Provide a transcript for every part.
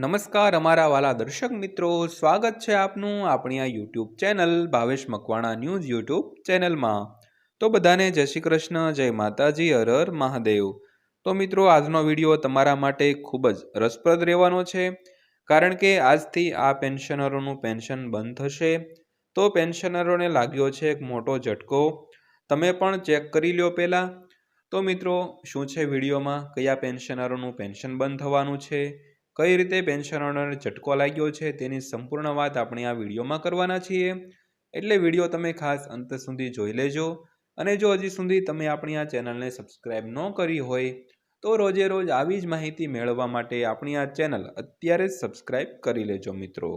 નમસ્કાર અમારા વાલા દર્શક મિત્રો, સ્વાગત છે આપનું આપણી આ YouTube channel Bhavesh Makwana news YouTube ચેનલમાં. તો બધાને જય શ્રી કૃષ્ણ, જય માતાજી, હર હર મહાદેવ. તો મિત્રો, આજનો વીડિયો તમારા માટે ખૂબ જ રસપ્રદ રહેવાનો છે, કારણ કે આજથી આ પેન્શનરોનું પેન્શન બંધ થશે. તો પેન્શનરોને લાગ્યો છે એક મોટો ઝટકો. તમે પણ ચેક કરી લ્યો પહેલાં. તો મિત્રો, શું છે વિડીયોમાં? કયા પેન્શનરોનું પેન્શન બંધ થવાનું છે? કઈ રીતે પેન્શનરોને ઝટકો લાગ્યો છે તેની સંપૂર્ણ વાત આપણે આ વિડીયોમાં કરવાના છીએ. એટલે વીડિયો તમે ખાસ અંત સુધી જોઈ લેજો અને જો હજી સુધી તમે આપણી આ ચેનલને સબસ્ક્રાઈબ ન કરી હોય તો રોજે રોજ આવી જ માહિતી મેળવવા માટે આપણી આ ચેનલ અત્યારે જ સબસ્ક્રાઈબ કરી લેજો મિત્રો.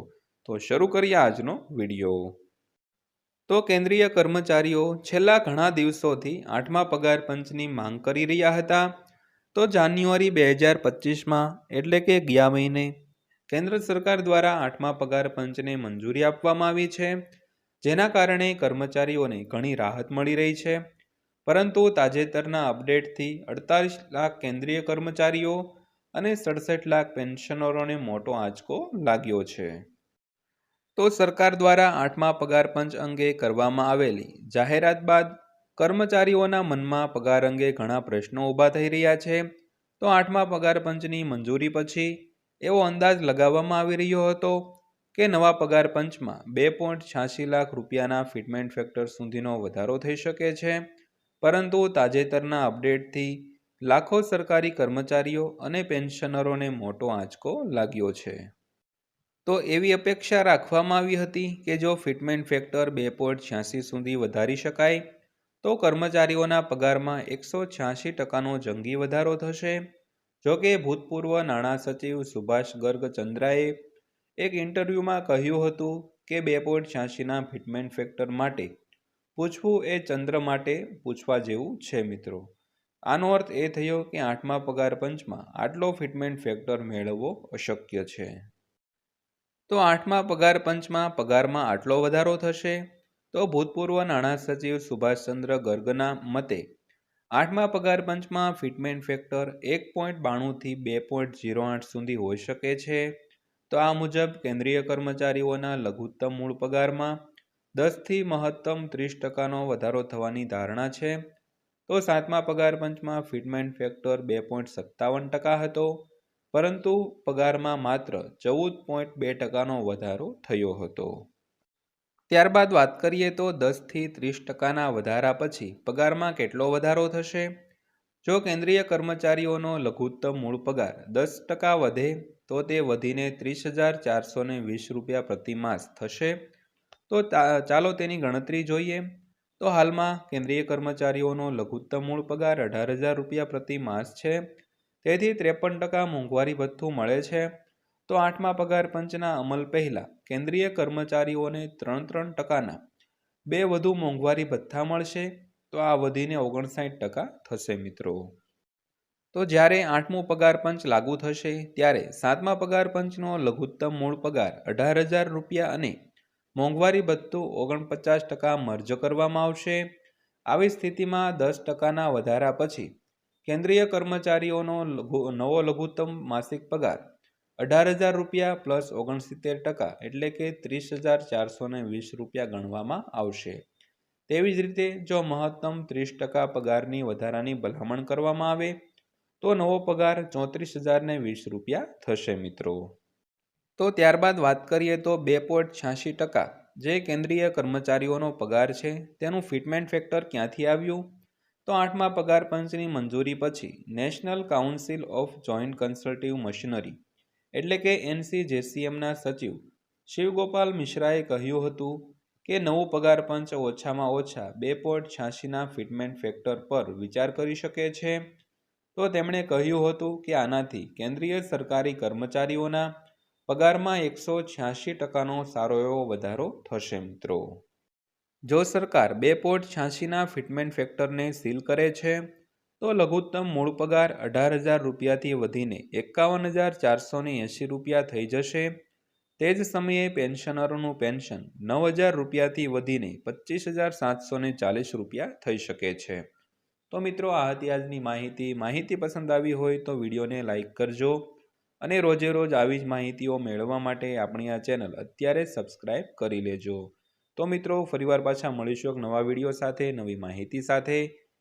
તો શરૂ કરીએ આજનો વીડિયો. તો કેન્દ્રીય કર્મચારીઓ છેલ્લા ઘણા દિવસોથી આઠમા પગાર પંચની માંગ કરી રહ્યા હતા. તો જાન્યુઆરી બે હજાર પચીસમાં, એટલે કે ગયા મહિને, કેન્દ્ર સરકાર દ્વારા આઠમા પગાર પંચને મંજૂરી આપવામાં આવી છે, જેના કારણે કર્મચારીઓને ઘણી રાહત મળી રહી છે. પરંતુ તાજેતરના અપડેટથી અડતાલીસ લાખ કેન્દ્રીય કર્મચારીઓ અને સડસઠ લાખ પેન્શનરોને મોટો આંચકો લાગ્યો છે. તો સરકાર દ્વારા આઠમા પગાર પંચ અંગે કરવામાં આવેલી જાહેરાત બાદ કર્મચારીઓના મનમાં પગાર અંગે ઘણા પ્રશ્નો ઊભા થઈ રહ્યા છે. તો આઠમા પગાર પંચની મંજૂરી પછી એવો અંદાજ લગાવવામાં આવી રહ્યો હતો કે નવા પગાર પંચમાં બે પોઈન્ટ છ્યાસી લાખ રૂપિયાના ફિટમેન્ટ ફેક્ટર સુધીનો વધારો થઈ શકે છે. પરંતુ તાજેતરના અપડેટથી લાખો સરકારી કર્મચારીઓ અને પેન્શનરોને મોટો આંચકો લાગ્યો છે. તો એવી અપેક્ષા રાખવામાં આવી હતી કે જો ફિટમેન્ટ ફેક્ટર બે પોઈન્ટ છ્યાસી સુધી વધારી શકાય તો કર્મચારીઓના પગારમાં એકસો છ્યાસી ટકાનો જંગી વધારો થશે. જોકે ભૂતપૂર્વ નાણાં સચિવ સુભાષ ગર્ગ ચંદ્રાએ એક ઇન્ટરવ્યૂમાં કહ્યું હતું કે બે પોઈન્ટ છ્યાસીના ફિટમેન્ટ ફેક્ટર માટે પૂછવું એ ચંદ્ર માટે પૂછવા જેવું છે મિત્રો. આનો અર્થ એ થયો કે આઠમા પગાર પંચમાં આટલો ફિટમેન્ટ ફેક્ટર મેળવવો અશક્ય છે. તો આઠમા પગાર પંચમાં પગારમાં આટલો વધારો થશે? તો ભૂતપૂર્વ નાણાં સચિવ સુભાષચંદ્ર ગર્ગના મતે, આઠમા પગાર પંચમાં ફિટમેન્ટ ફેક્ટર એક પોઈન્ટ બાણુંથી બે પોઈન્ટ ઝીરો આઠ સુધી હોઈ શકે છે. તો આ મુજબ કેન્દ્રીય કર્મચારીઓના લઘુત્તમ મૂળ પગારમાં દસથી મહત્તમ ત્રીસ ટકાનો વધારો થવાની ધારણા છે. તો સાતમા પગાર પંચમાં ફિટમેન્ટ ફેક્ટર બે પોઈન્ટ સત્તાવન ટકા હતો, પરંતુ પગારમાં માત્ર ચૌદ પોઈન્ટ બે ટકાનો વધારો થયો હતો. ત્યારબાદ વાત કરીએ તો દસથી ત્રીસ ટકાના વધારા પછી પગારમાં કેટલો વધારો થશે? જો કેન્દ્રીય કર્મચારીઓનો લઘુત્તમ મૂળ પગાર દસ ટકા વધે, તો તે વધીને ત્રીસ હજાર ચારસો વીસ રૂપિયા પ્રતિ માસ થશે. તો ચાલો તેની ગણતરી જોઈએ. તો હાલમાં કેન્દ્રીય કર્મચારીઓનો લઘુત્તમ મૂળ પગાર અઢાર હજાર રૂપિયા પ્રતિ માસ છે. તેથી ત્રેપન ટકા મોંઘવારી ભથ્થું મળે છે. તો આઠમા પગાર પંચના અમલ પહેલાં કેન્દ્રીય કર્મચારીઓને ત્રણ ત્રણ ટકાના બે વધુ મોંઘવારી ભથ્થા મળશે, તો આ વધીને ઓગણસાઠ ટકા થશે મિત્રો. તો જ્યારે આઠમું પગાર પંચ લાગુ થશે, ત્યારે સાતમા પગાર પંચનો લઘુત્તમ મૂળ પગાર અઢાર હજાર રૂપિયા અને મોંઘવારી ભથ્થું ઓગણપચાસ ટકા મર્જ કરવામાં આવશે. આવી સ્થિતિમાં દસ ટકાના વધારા પછી કેન્દ્રીય કર્મચારીઓનો નવો લઘુત્તમ માસિક પગાર અઢાર હજાર રૂપિયા પ્લસ ઓગણસિત્તેર ટકા એટલે કે ત્રીસ હજાર ચારસો વીસ રૂપિયા ગણવામાં આવશે. તેવી જ રીતે જો મહત્તમ ત્રીસ ટકા પગારની વધારાની ભલામણ કરવામાં આવે, તો નવો પગાર ચોત્રીસ હજારને વીસ રૂપિયા થશે મિત્રો. તો ત્યારબાદ વાત કરીએ તો બે પોઈન્ટ છ્યાસી ટકા જે કેન્દ્રીય કર્મચારીઓનો પગાર છે, તેનું ફિટમેન્ટ ફેક્ટર ક્યાંથી આવ્યું? તો આઠમા પગાર પંચની મંજૂરી પછી national council of joint consultative machinery એટલે કે એનસી જેસીએમના સચિવ શિવગોપાલ મિશ્રાએ કહ્યું હતું કે નવું પગાર પંચ ઓછામાં ઓછા બે પોઈન્ટ છ્યાસીના ફિટમેન્ટ ફેક્ટર પર વિચાર કરી શકે છે. તો તેમણે કહ્યું હતું કે આનાથી કેન્દ્રીય સરકારી કર્મચારીઓના પગારમાં એકસો છ્યાસી ટકાનો સારો એવો વધારો થશે, મિત્રો. જો સરકાર બે પોઈન્ટ છ્યાસીના ફિટમેન્ટ ફેક્ટરને સીલ કરે છે તો લઘુત્તમ મૂળ પગાર અઢાર હજાર રૂપિયાથી વધીને એકાવન હજાર ચારસો એંશી રૂપિયા થઈ જશે. તે જ સમયે પેન્શનરોનું પેન્શન નવ હજાર રૂપિયાથી વધીને પચીસ હજાર સાતસો ચાલીસ રૂપિયા થઈ શકે છે. તો મિત્રો, આ હતી આજની માહિતી. માહિતી પસંદ આવી હોય તો વિડીયોને લાઇક કરજો અને રોજે રોજ આવી જ માહિતીઓ મેળવવા માટે આપણી આ ચેનલ અત્યારે સબસ્ક્રાઇબ કરી લેજો. તો મિત્રો, ફરીવાર પાછા મળીશું એક નવા વીડિયો સાથે, નવી માહિતી સાથે.